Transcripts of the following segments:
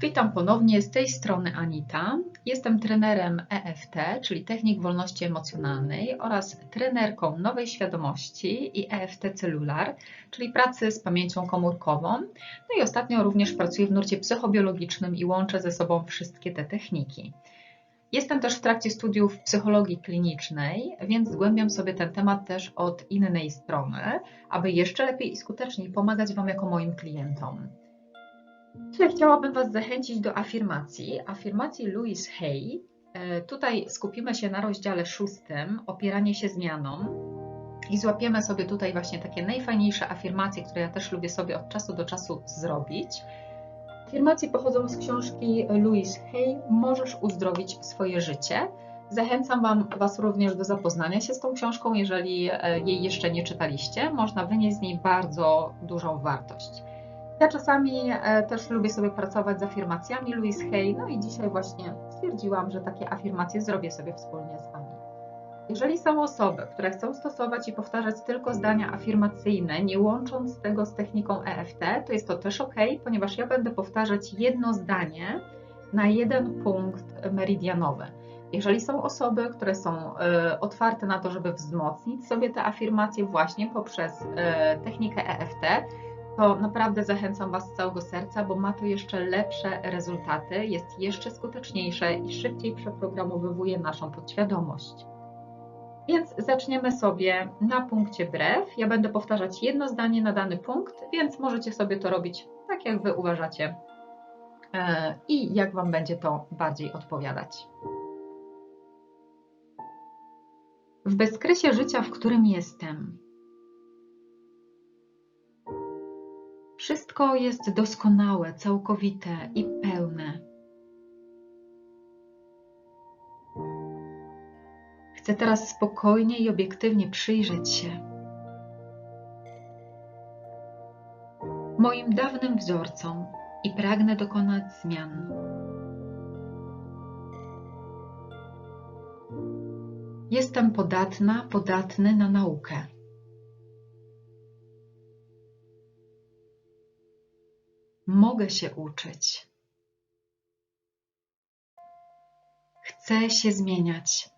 Witam ponownie z tej strony Anita. Jestem trenerem EFT, czyli Technik Wolności Emocjonalnej oraz trenerką Nowej Świadomości i EFT Celular, czyli pracy z pamięcią komórkową. No i ostatnio również pracuję w nurcie psychobiologicznym i łączę ze sobą wszystkie te techniki. Jestem też w trakcie studiów psychologii klinicznej, więc zgłębiam sobie ten temat też od innej strony, aby jeszcze lepiej i skuteczniej pomagać Wam jako moim klientom. Dzisiaj chciałabym Was zachęcić do afirmacji. Afirmacji Louise Hay. E, tutaj skupimy się na rozdziale szóstym, opieranie się zmianom. I złapiemy sobie tutaj właśnie takie najfajniejsze afirmacje, które ja też lubię sobie od czasu do czasu zrobić. Afirmacje pochodzą z książki Louise Hay Możesz uzdrowić swoje życie. Zachęcam wam, Was również do zapoznania się z tą książką, jeżeli e, jej jeszcze nie czytaliście. Można wynieść z niej bardzo dużą wartość. Ja czasami e, też lubię sobie pracować z afirmacjami Louise Hay, no i dzisiaj właśnie stwierdziłam, że takie afirmacje zrobię sobie wspólnie z Wami. Jeżeli są osoby, które chcą stosować i powtarzać tylko zdania afirmacyjne, nie łącząc tego z techniką EFT, to jest to też ok, ponieważ ja będę powtarzać jedno zdanie na jeden punkt meridianowy. Jeżeli są osoby, które są e, otwarte na to, żeby wzmocnić sobie te afirmacje właśnie poprzez e, technikę EFT, to naprawdę zachęcam Was z całego serca, bo ma to jeszcze lepsze rezultaty, jest jeszcze skuteczniejsze i szybciej przeprogramowuje naszą podświadomość. Więc zaczniemy sobie na punkcie brew. Ja będę powtarzać jedno zdanie na dany punkt, więc możecie sobie to robić tak, jak Wy uważacie e, i jak Wam będzie to bardziej odpowiadać. W bezkresie życia, w którym jestem, Wszystko jest doskonałe, całkowite i pełne. Chcę teraz spokojnie i obiektywnie przyjrzeć się moim dawnym wzorcom i pragnę dokonać zmian. Jestem podatna, podatny na naukę. Mogę się uczyć. Chcę się zmieniać.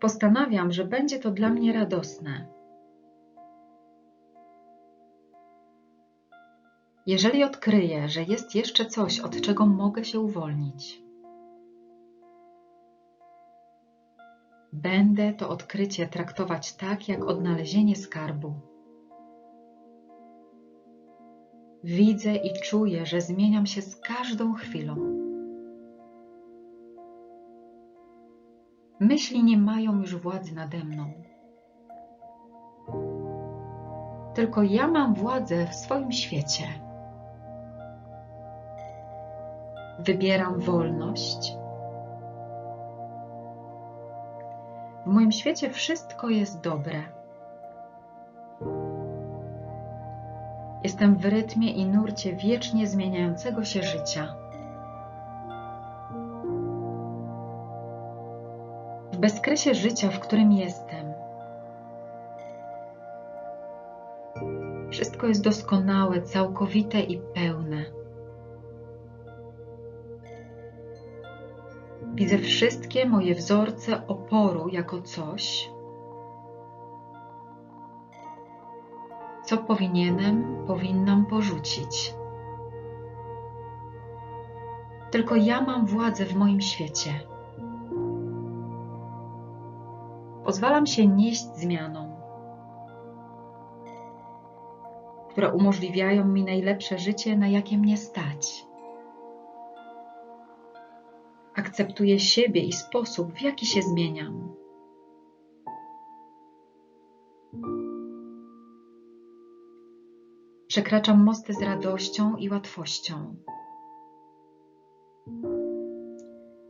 Postanawiam, że będzie to dla mnie radosne. Jeżeli odkryję, że jest jeszcze coś, od czego mogę się uwolnić, będę to odkrycie traktować tak, jak odnalezienie skarbu. Widzę i czuję, że zmieniam się z każdą chwilą. Myśli nie mają już władzy nade mną. Tylko ja mam władzę w swoim świecie. Wybieram wolność. W moim świecie wszystko jest dobre. Jestem w rytmie i nurcie wiecznie zmieniającego się życia. W bezkresie życia, w którym jestem, wszystko jest doskonałe, całkowite i pełne. Widzę wszystkie moje wzorce oporu jako coś, co powinienem, powinnam porzucić. Tylko ja mam władzę w moim świecie. Pozwalam się nieść zmianom, które umożliwiają mi najlepsze życie, na jakie mnie stać. Akceptuję siebie i sposób, w jaki się zmieniam. Przekraczam mosty z radością i łatwością.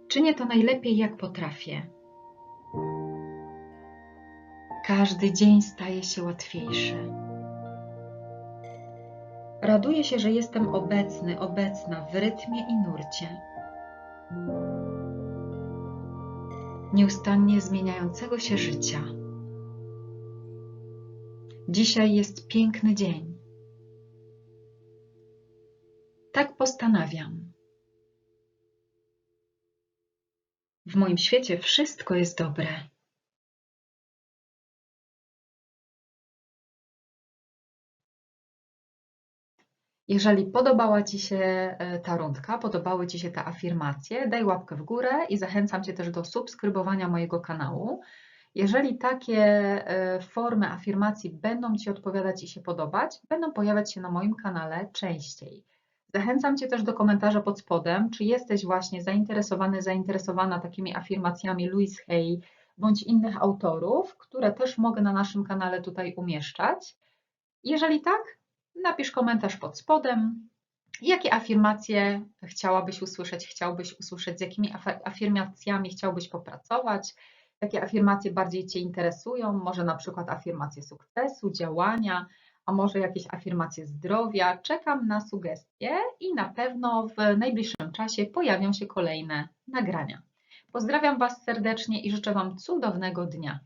Czynię to najlepiej, jak potrafię. Każdy dzień staje się łatwiejszy. Raduję się, że jestem obecny, obecna w rytmie i nurcie. Nieustannie zmieniającego się życia. Dzisiaj jest piękny dzień. Tak postanawiam. W moim świecie wszystko jest dobre. Jeżeli podobała Ci się e, ta rundka, podobały Ci się te afirmacje, daj łapkę w górę i zachęcam Cię też do subskrybowania mojego kanału. Jeżeli takie e, formy afirmacji będą Ci odpowiadać i się podobać, będą pojawiać się na moim kanale częściej. Zachęcam Cię też do komentarza pod spodem, czy jesteś właśnie zainteresowany, zainteresowana takimi afirmacjami Louise Hay bądź innych autorów, które też mogę na naszym kanale tutaj umieszczać. Jeżeli tak, napisz komentarz pod spodem, jakie afirmacje chciałabyś usłyszeć, chciałbyś usłyszeć, z jakimi afirmacjami chciałbyś popracować, jakie afirmacje bardziej Cię interesują, może na przykład afirmacje sukcesu, działania, a może jakieś afirmacje zdrowia. Czekam na sugestie i na pewno w najbliższym czasie pojawią się kolejne nagrania. Pozdrawiam Was serdecznie i życzę Wam cudownego dnia.